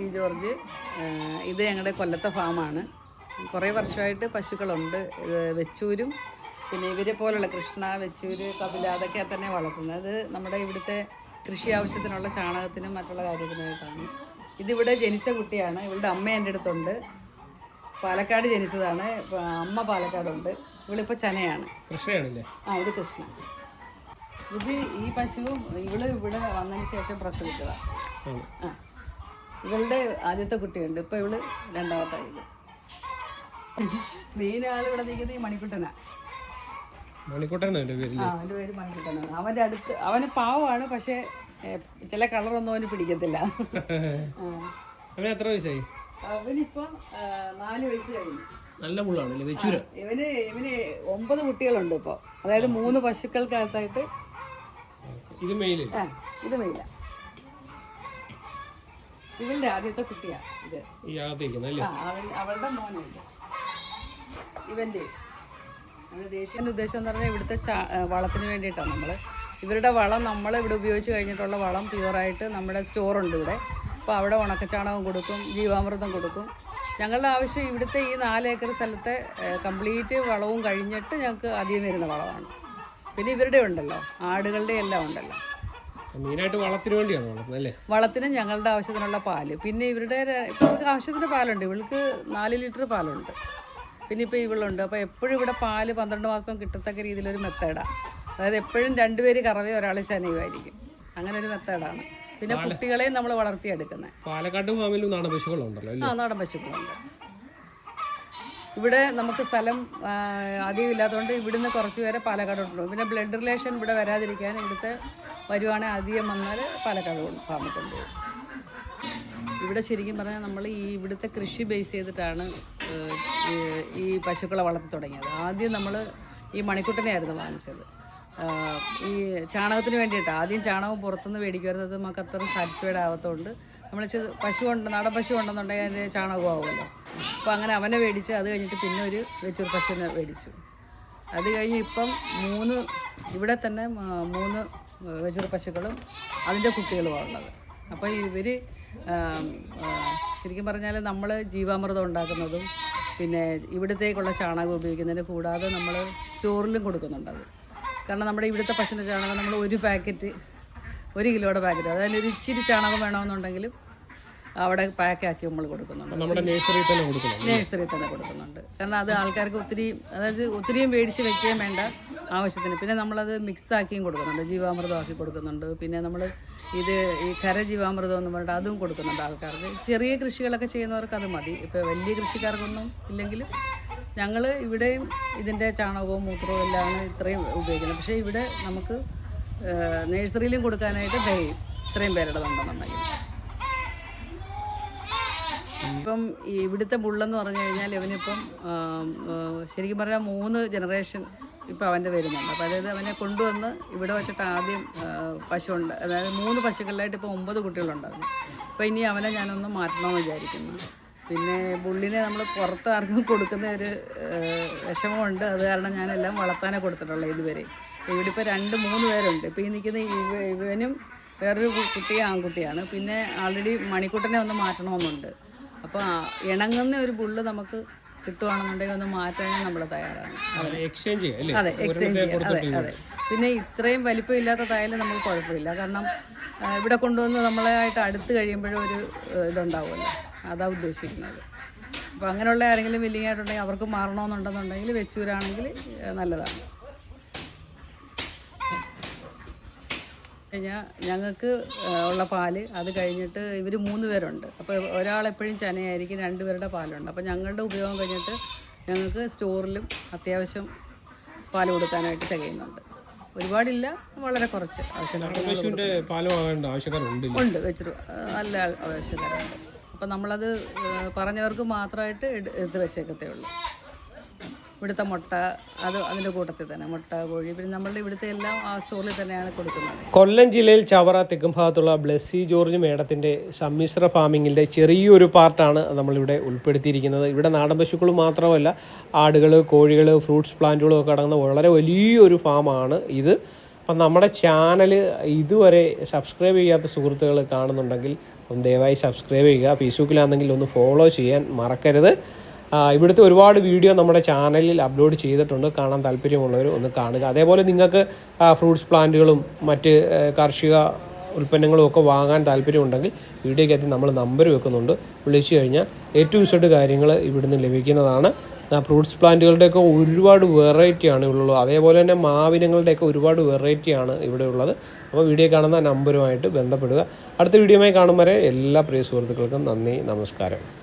Blessy George. ഇത് ഞങ്ങളുടെ കൊല്ലത്തെ ഫാമാണ്. കുറേ വർഷമായിട്ട് പശുക്കളുണ്ട്. വെച്ചൂരും. പിന്നെ ഇവരെ പോലുള്ള കൃഷ്ണ വെച്ചൂര് കപില അതൊക്കെ തന്നെ വളർത്തുന്നത്. അത് നമ്മുടെ ഇവിടുത്തെ കൃഷി ആവശ്യത്തിനുള്ള ചാണകത്തിനും മറ്റുള്ള കാര്യത്തിനായിട്ടാണ് ഇതിവിടെ ജനിച്ച കുട്ടിയാണ്. ഇവളുടെ അമ്മ എന്റെ അടുത്തുണ്ട്. പാലക്കാട് ജനിച്ചതാണ്. അമ്മ പാലക്കാടുണ്ട്. ഇവളിപ്പോൾ ചനയാണ് കൃഷ്ണയാണല്ലേ? ആ ഇത് കൃഷ്ണ. ഇത് ഈ പശുവും ഇവൾ ഇവിടെ വന്നതിന് ശേഷം പ്രസവിച്ചതാണ് ആ. ഇവളുടെ ആദ്യത്തെ കുട്ടിയുണ്ട്. ഇപ്പൊ ഇവൾ രണ്ടാമത്തായത് മെയിൻ ആൾ ഇവിടെ നിൽക്കുന്നത് ഈ മണിക്കുട്ടനാ. ആ അവന്റെ പേര് മണിക്കുട്ടനാണ്. അവന്റെ അടുത്ത് അവന് പാവമാണ് പക്ഷെ ചില കളറൊന്നും അവന് പിടിക്കത്തില്ല. ആ. അവന് എത്ര വയസ്സായി? അവനിപ്പം ആ, നാല് വയസ്സ് കഴിഞ്ഞു. നല്ല പുള്ളാണല്ലേ വെച്ചൂര? ഇവന് ഇവന് ഒമ്പത് കുട്ടികളുണ്ട് ഇപ്പോൾ അതായത് മൂന്ന് പശുക്കൾക്കകത്തായിട്ട് ഇത് മെയിൽ? ആ ഇത് മെയില. ഇവളുടെ ആദ്യത്തെ കുട്ടിയാ ഇത്. അവളുടെ മോനുണ്ട് ഇവന്റെ. ദേശീയന്റെ ഉദ്ദേശം എന്ന് പറഞ്ഞാൽ ഇവിടുത്തെ വളത്തിന് വേണ്ടിയിട്ടാണ് നമ്മൾ ഇവരുടെ വളം നമ്മൾ ഇവിടെ ഉപയോഗിച്ച് കഴിഞ്ഞിട്ടുള്ള വളം പ്യുവറായിട്ട് നമ്മുടെ സ്റ്റോറുണ്ട് ഇവിടെ. അപ്പോൾ അവിടെ ഉണക്കച്ചാണകം കൊടുക്കും ജീവാമൃതം കൊടുക്കും. ഞങ്ങളുടെ ആവശ്യം ഇവിടുത്തെ ഈ നാല് ഏക്കർ സ്ഥലത്തെ കംപ്ലീറ്റ് വളവും കഴിഞ്ഞിട്ട് ഞങ്ങൾക്ക് അധികം വരുന്ന വളമാണ്. പിന്നെ ഇവരുടെ ഉണ്ടല്ലോ ആടുകളുടെ എല്ലാം ഉണ്ടല്ലോ. മെയിനായിട്ട് വളത്തിന് വേണ്ടിയാണ് വളർത്തുന്നത് അല്ലേ? വളത്തിന് ഞങ്ങളുടെ ആവശ്യത്തിനുള്ള പാൽ. പിന്നെ ഇവരുടെ ഇവർക്ക് ആവശ്യത്തിന് പാലുണ്ട്. ഇവൾക്ക് നാല് ലിറ്റർ പാലുണ്ട്. പിന്നെ ഇപ്പോൾ ഇവളുണ്ട്. അപ്പോൾ എപ്പോഴും ഇവിടെ പാൽ പന്ത്രണ്ട് മാസം കിട്ടത്തക്ക രീതിയിലൊരു മെത്തേഡാണ് അതായത് എപ്പോഴും രണ്ടുപേര് കറവയും ഒരാൾ ശനയുമായിരിക്കും. അങ്ങനെ ഒരു മെത്തേഡാണ്. പിന്നെ കുട്ടികളെയും നമ്മൾ വളർത്തിയെടുക്കുന്നത് പാലക്കാട് ഫാമിലും നാടൻ പശുക്കളുണ്ടല്ലോ ആ നാടൻ പശുക്കളുണ്ട്. ഇവിടെ നമുക്ക് സ്ഥലം അധികം ഇല്ലാത്തതുകൊണ്ട് ഇവിടുന്ന് കുറച്ച് പേരെ പാലക്കാട് കൊണ്ടുപോകും പിന്നെ ബ്ലഡ് റിലേഷൻ ഇവിടെ വരാതിരിക്കാൻ ഇവിടുത്തെ വരുവാണെങ്കിൽ അധികം വന്നാൽ പാലക്കാട് ഫാമിൽ ഇവിടെ ശരിക്കും പറഞ്ഞാൽ നമ്മൾ ഈ ഇവിടുത്തെ കൃഷി ബേസ് ചെയ്തിട്ടാണ് ഈ- പശുക്കളെ വളർത്തി തുടങ്ങിയത്. ആദ്യം നമ്മൾ ഈ മണിക്കുട്ടനെയായിരുന്നു വാങ്ങിച്ചത്. ഈ ചാണകത്തിന് വേണ്ടിയിട്ടാണ് ആദ്യം ചാണകം പുറത്തുനിന്ന് മേടിക്കുമായിരുന്നത് നമുക്ക് അത്ര സാറ്റിസ്ഫൈഡ് ആവാത്തതുകൊണ്ട് നമ്മൾ പശു ഉണ്ട് നാടൻ പശു ഉണ്ടെന്നുണ്ടെങ്കിൽ അതിന്റെ ചാണകമാവുമല്ലോ അപ്പോൾ അങ്ങനെ അവനെ മേടിച്ച് അത് കഴിഞ്ഞിട്ട് പിന്നെ ഒരു വെച്ചൂർ പശുവിനെ മേടിച്ചു അത് കഴിഞ്ഞ് ഇപ്പം മൂന്ന് ഇവിടെ തന്നെ മൂന്ന് വെച്ചൂർ പശുക്കളും അതിന്റെ കുട്ടികളുമാണ് ഉള്ളത്. അപ്പോൾ ഇവർ ശരിക്കും പറഞ്ഞാൽ നമ്മൾ ജീവാമൃതം ഉണ്ടാക്കുന്നതും പിന്നെ ഇവിടത്തേക്കുള്ള ചാണകം ഉപയോഗിക്കുന്നതിന് കൂടാതെ നമ്മൾ സ്റ്റോറിലും കൊടുക്കുന്നുണ്ട് അത്. കാരണം നമ്മുടെ ഇവിടുത്തെ പശുവിന്റെ ചാണകം നമ്മൾ ഒരു പാക്കറ്റ് ഒരു കിലോയുടെ പാക്കറ്റ്. അതായത് ഒരു ഇച്ചിരി ചാണകം വേണമെന്നുണ്ടെങ്കിലും അവിടെ പാക്കാക്കി നമ്മൾ കൊടുക്കുന്നുണ്ട്. നമ്മുടെ നേഴ്സറിയിൽ തന്നെ കൊടുക്കണം നേഴ്സറി തന്നെ കൊടുക്കുന്നുണ്ട്. കാരണം അത് ആൾക്കാർക്ക് ഒത്തിരി അതായത് ഒത്തിരിയും മേടിച്ച് വെക്കുകയും വേണ്ട ആവശ്യത്തിന്. പിന്നെ നമ്മളത് മിക്സ് ആക്കിയും കൊടുക്കുന്നുണ്ട്. ജീവാമൃതം ആക്കി കൊടുക്കുന്നുണ്ട്. പിന്നെ നമ്മൾ ഇത് ഈ കര ജീവാമൃതം എന്ന് പറഞ്ഞിട്ട് അതും കൊടുക്കുന്നുണ്ട് ആൾക്കാർക്ക്. ചെറിയ കൃഷികളൊക്കെ ചെയ്യുന്നവർക്ക് അത് മതി. ഇപ്പോൾ വലിയ കൃഷിക്കാർക്കൊന്നും ഇല്ലെങ്കിലും ഞങ്ങൾ ഇവിടെയും ഇതിന്റെ ചാണകവും മൂത്രവും എല്ലാം ഇത്രയും ഉപയോഗിക്കുന്നത്. പക്ഷേ ഇവിടെ നമുക്ക് നേഴ്സറിയിലും കൊടുക്കാനായിട്ട് ദയും ഇത്രയും പേരുടെ ഉണ്ടെന്നുണ്ടെങ്കിൽ ഇപ്പം ഇവിടുത്തെ ബുള്ളെന്ന് പറഞ്ഞു കഴിഞ്ഞാൽ ഇവനിപ്പം ശരിക്കും പറഞ്ഞാൽ മൂന്ന് ജനറേഷൻ ഇപ്പം അവന്റെ വരുന്നുണ്ട്. അപ്പോൾ അതായത് അവനെ കൊണ്ടുവന്ന് ഇവിടെ വെച്ചിട്ട് ആദ്യം പശു ഉണ്ട് അതായത് മൂന്ന് പശുക്കളിലായിട്ട് ഇപ്പോൾ ഒമ്പത് കുട്ടികളുണ്ടാവും അപ്പോൾ ഇനി അവനെ ഞാനൊന്ന് മാറ്റണമെന്ന് വിചാരിക്കുന്നു. പിന്നെ ബുള്ളിനെ നമ്മൾ പുറത്ത് ആർക്കും കൊടുക്കുന്ന ഒരു വിഷമമുണ്ട്. അത് കാരണം ഞാനെല്ലാം വളർത്താനേ കൊടുത്തിട്ടുള്ളൂ ഇതുവരെ. ഇവിടെ ഇപ്പോൾ രണ്ട് മൂന്ന് പേരുണ്ട്. ഇപ്പോൾ ഈ നിൽക്കുന്ന ഇവ ഇവനും വേറൊരു കുട്ടി ആൺകുട്ടിയാണ്. പിന്നെ ആൾറെഡി മണിക്കുട്ടനെ ഒന്ന് മാറ്റണമെന്നുണ്ട്. അപ്പോൾ ഇണങ്ങുന്ന ഒരു ബുള്ള് നമുക്ക് കിട്ടുവാണെന്നുണ്ടെങ്കിൽ ഒന്ന് മാറ്റാൻ നമ്മൾ തയ്യാറാണ്. അതെ എക്സ്ചേഞ്ച് ചെയ്യാം അതെ അതെ പിന്നെ ഇത്രയും വലിപ്പം ഇല്ലാത്തതായാലും നമുക്ക് കുഴപ്പമില്ല. കാരണം ഇവിടെ കൊണ്ടുവന്ന് നമ്മളായിട്ട് അടുത്ത് കഴിയുമ്പോഴും ഒരു ഇതുണ്ടാവുമല്ലോ. അതാ ഉദ്ദേശിക്കുന്നത്. അപ്പോൾ അങ്ങനെയുള്ള ആരെങ്കിലും വില്ലിങ് ആയിട്ടുണ്ടെങ്കിൽ അവർക്ക് മാറണമെന്നുണ്ടെന്നുണ്ടെങ്കിൽ വെച്ചൂരാണെങ്കിൽ നല്ലതാണ്. കഴിഞ്ഞാൽ ഞങ്ങൾക്ക് ഉള്ള പാൽ അത് കഴിഞ്ഞിട്ട് ഇവർ മൂന്ന് പേരുണ്ട്. അപ്പോൾ ഒരാളെപ്പോഴും ചനയായിരിക്കും രണ്ട് പേരുടെ പാലുണ്ട്. അപ്പോൾ ഞങ്ങളുടെ ഉപയോഗം കഴിഞ്ഞിട്ട് ഞങ്ങൾക്ക് സ്റ്റോറിലും അത്യാവശ്യം പാൽ കൊടുക്കാനായിട്ട് തികയുന്നുണ്ട്. ഒരുപാടില്ല വളരെ കുറച്ച് ആവശ്യമുണ്ട് ആവശ്യക്കാരുണ്ട് ഉണ്ട് വെച്ചിട്ട് നല്ല ആവശ്യക്കാരുണ്ട്. അപ്പം നമ്മളത് പറഞ്ഞവർക്ക് മാത്രമായിട്ട് എടു- എടുത്ത് വെച്ചേക്കത്തേ ഉള്ളൂ. ഇവിടുത്തെ മുട്ട അത് അതിന്റെ കൂട്ടത്തിൽ തന്നെ മുട്ട കോഴി. പിന്നെ നമ്മളുടെ ഇവിടുത്തെ എല്ലാം ആ സ്റ്റോറിൽ തന്നെയാണ് കൊടുക്കുന്നത്. കൊല്ലം ജില്ലയിൽ ചവറ തെക്കും ഭാഗത്തുള്ള ബ്ലെസ്സി ജോർജ് മേഡത്തിന്റെ സമ്മിശ്ര ഫാമിങ്ങിന്റെ ചെറിയൊരു പാർട്ടാണ് നമ്മളിവിടെ ഉൾപ്പെടുത്തിയിരിക്കുന്നത്. ഇവിടെ നാടൻ പശുക്കൾ മാത്രമല്ല ആടുകൾ കോഴികൾ ഫ്രൂട്ട്സ് പ്ലാന്റുകളും ഒക്കെ അടങ്ങുന്ന വളരെ വലിയൊരു ഫാമാണ് ഇത്. അപ്പം നമ്മുടെ ചാനൽ ഇതുവരെ സബ്സ്ക്രൈബ് ചെയ്യാത്ത സുഹൃത്തുക്കൾ കാണുന്നുണ്ടെങ്കിൽ ഒന്ന് ദയവായി സബ്സ്ക്രൈബ് ചെയ്യുക. ഫേസ്ബുക്കിലാണെങ്കിൽ ഒന്ന് ഫോളോ ചെയ്യാൻ മറക്കരുത്. ഇവിടുത്തെ ഒരുപാട് വീഡിയോ നമ്മുടെ ചാനലിൽ അപ്ലോഡ് ചെയ്തിട്ടുണ്ട്. കാണാൻ താല്പര്യമുള്ളവർ ഒന്ന് കാണുക. അതേപോലെ നിങ്ങൾക്ക് ഫ്രൂട്ട്സ് പ്ലാന്റുകളും മറ്റ് കാർഷിക ഉൽപ്പന്നങ്ങളും ഒക്കെ വാങ്ങാൻ താല്പര്യമുണ്ടെങ്കിൽ വീഡിയോയ്ക്കകത്ത് നമ്മൾ നമ്പർ വെക്കുന്നുണ്ട്. വിളിച്ചു കഴിഞ്ഞാൽ ഏറ്റവും ടു ഇസഡ് കാര്യങ്ങൾ ഇവിടുന്ന് ലഭിക്കുന്നതാണ്. ഫ്രൂട്ട്സ് പ്ലാന്റുകളുടെയൊക്കെ ഒരുപാട് വെറൈറ്റിയാണ് ഇവിടെ ഉള്ളത് അതേപോലെ തന്നെ മാവിനങ്ങളുടെയൊക്കെ ഒരുപാട് വെറൈറ്റിയാണ് ഇവിടെ ഉള്ളത് അപ്പോൾ വീഡിയോ കാണുന്ന നമ്പറുമായിട്ട് ബന്ധപ്പെടുക. അടുത്ത വീഡിയോയുമായി കാണും വരെ എല്ലാ പ്രിയ സുഹൃത്തുക്കൾക്കും നന്ദി നമസ്കാരം.